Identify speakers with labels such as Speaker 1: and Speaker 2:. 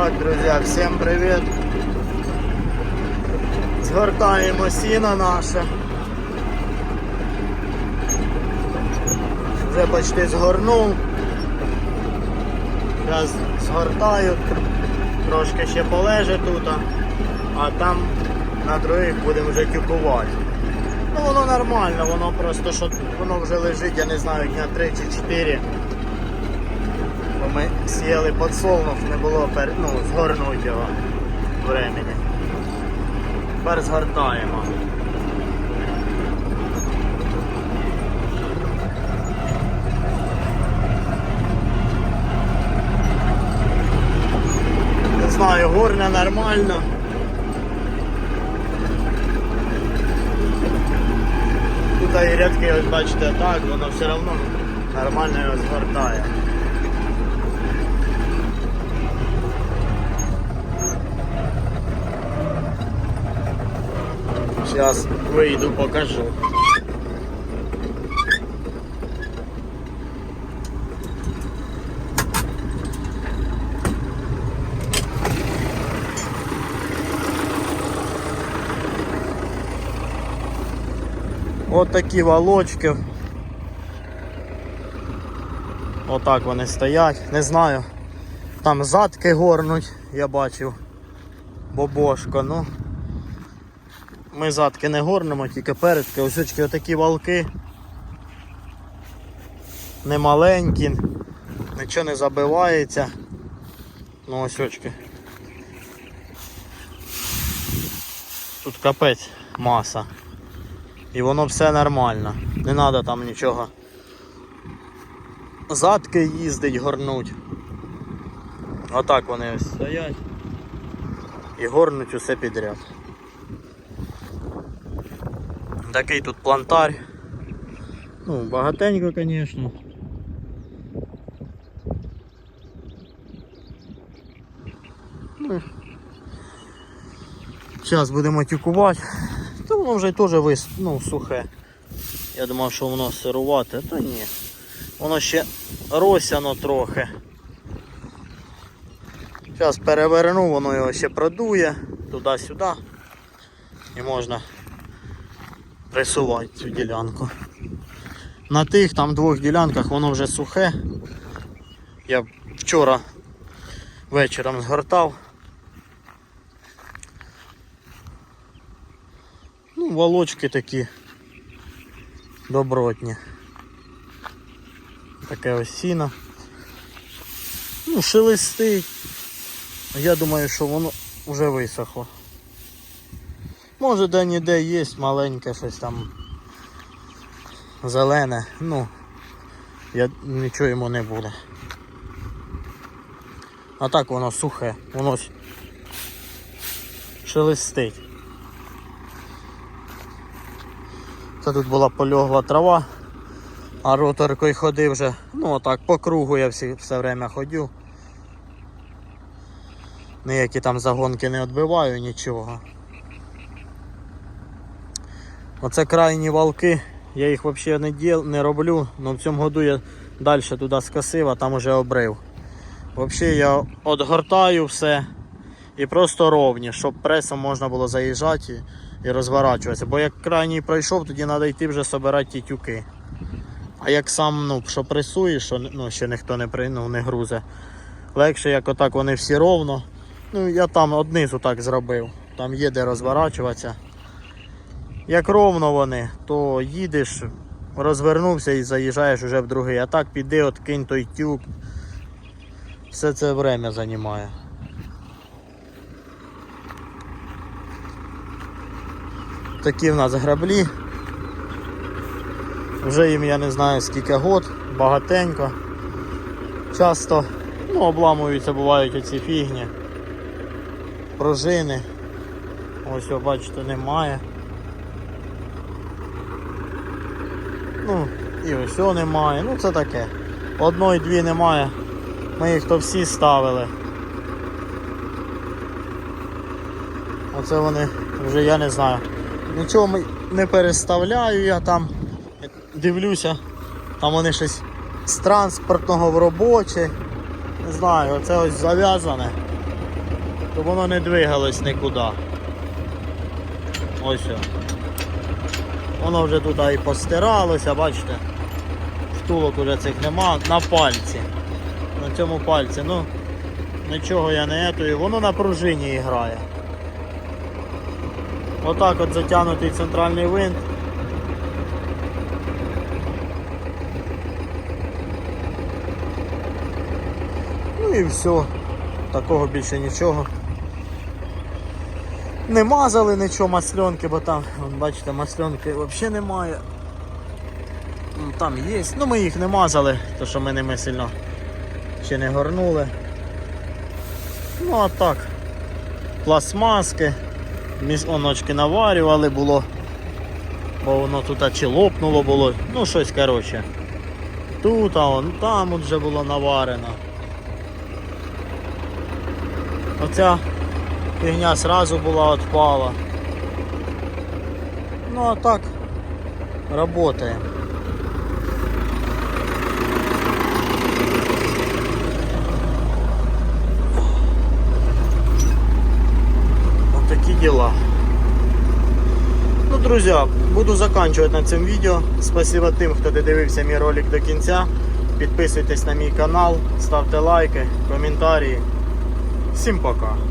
Speaker 1: Так, друзі, всім привіт. Згортаємо сіно наше. Вже почти згорнув. Зараз згортаю, трошки ще полеже тут, а там на других будемо вже тюкувати. Ну воно нормально, воно просто що воно вже лежить, я не знаю, дня 3 чи 4. Бо ми сіяли подсолнух, не було пер... ну, згорнути його времени. Тепер згортаємо. Не знаю, горня нормально. Тут і рядки, ось бачите, так, воно все одно нормально його згортає. Сейчас вийду, покажу. От такі волочки. Отак вони стоять. Не знаю. Там задки горнуть, я бачив. Бобошко, ну. Ми задки не горнемо, тільки передки. Ось отакі валки. Не маленькі, нічого не забивається. Ну ось очки. Тут капець маса. І воно все нормально. Не треба там нічого. Задки їздить, горнуть. Отак вони ось стоять. І горнуть усе підряд. Такий тут плантар. Ну, багатенько, звісно. Ну, Зараз будемо тюкувати. Та воно вже теж вис... ну, сухе. Я думав, що воно сирувате, та ні. Воно ще росяно трохи. Зараз переверну, воно його ще продує туди-сюди. І можна пресувати цю ділянку. На тих там двох ділянках воно вже сухе. Я вчора вечором згортав. Ну, волочки такі добротні. Таке ось сіно. Ну, шелестить. Я думаю, що воно вже висохло. Може де-ніде є маленьке щось там зелене, ну я нічого йому не буде. А так воно сухе, воно шелестить. Це тут була польогла трава, а роторкою ходив вже, ну отак по кругу я всі, все время ходю. Ніякі там загонки не відбиваю, нічого. Оце крайні валки, я їх взагалі не діл, не роблю, але в цьому году я далі туди скосив, а там уже обрив. Взагалі я отгортаю все і просто ровні, щоб пресом можна було заїжджати і, розворачуватися. Бо як крайній пройшов, тоді треба йти вже збирати ті тюки. А як сам ну, що пресуєш, що ну, ще ніхто не ну, не грузе. Легше, як отак вони всі ровно. Ну я там однизу так зробив. Там є де розворачуватися. Як ровно вони, то їдеш, розвернувся і заїжджаєш вже в другий. А так піди, от кинь той тюк. Все це время займає. Такі в нас граблі. Вже їм я не знаю скільки год, багатенько. Часто ну, обламуються, бувають оці фігні. Пружини. Ось, о, бачите, немає. Ну, і ось немає. Ну це таке. Одної дві немає. Ми їх то всі ставили. Оце вони вже я не знаю. Нічого не переставляю, я там дивлюся, там вони щось з транспортного в робоче. Не знаю, оце ось зав'язане. щоб воно не двигалось нікуди. Ось. Воно вже тут і постиралося, бачите. Втулок уже цих нема. На пальці. На цьому пальці. Ну, нічого я не етую. Воно на пружині грає. Отак от затягнутий центральний винт. Ну і все. Такого більше нічого. Не мазали нічого масленки, бо там, бачите, масленки взагалі немає. Ну, Там є. Ну ми їх не мазали, то що ми ними сильно ще не горнули. Ну а так. Пластмаски. Місночки наварювали було. Бо воно тут чи лопнуло було. Ну щось коротше. Тут, а вон там вже було наварено. Оця фігня сразу була отпала. Ну а так работає. Вот такие. Ну, друзі, буду заканчивать на цьому відео. Спасибо тим, хто додивився мій ролик до кінця. Підписуйтесь на мій канал, ставте лайки, коментарі. Всім пока.